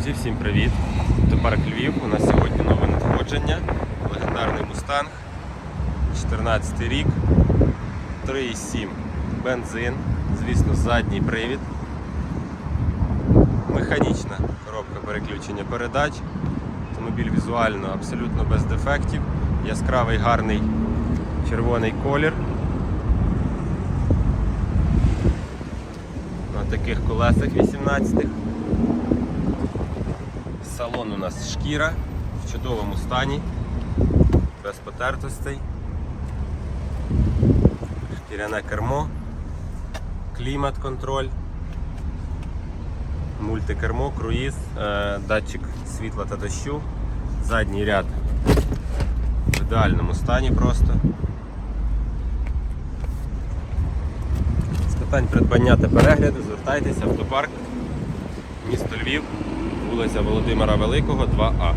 Друзі, всім привіт! Автопарк Львів. У нас сьогодні нове надходження. Легендарний Мустанг. 14 рік. 3,7 бензин. Звісно, задній привід. Механічна коробка переключення передач. Автомобіль візуально абсолютно без дефектів. Яскравий гарний червоний колір. На таких колесах 18-х. Салон у нас шкіра в чудовому стані, без потертостей. Шкіряне кермо, клімат-контроль, мультикермо, круїз, е, датчик світла та дощу, задній ряд в ідеальному стані просто. З питань придбання та перегляду звертайтеся в автопарк, місто Львів, вулиця Володимира Великого, 2А.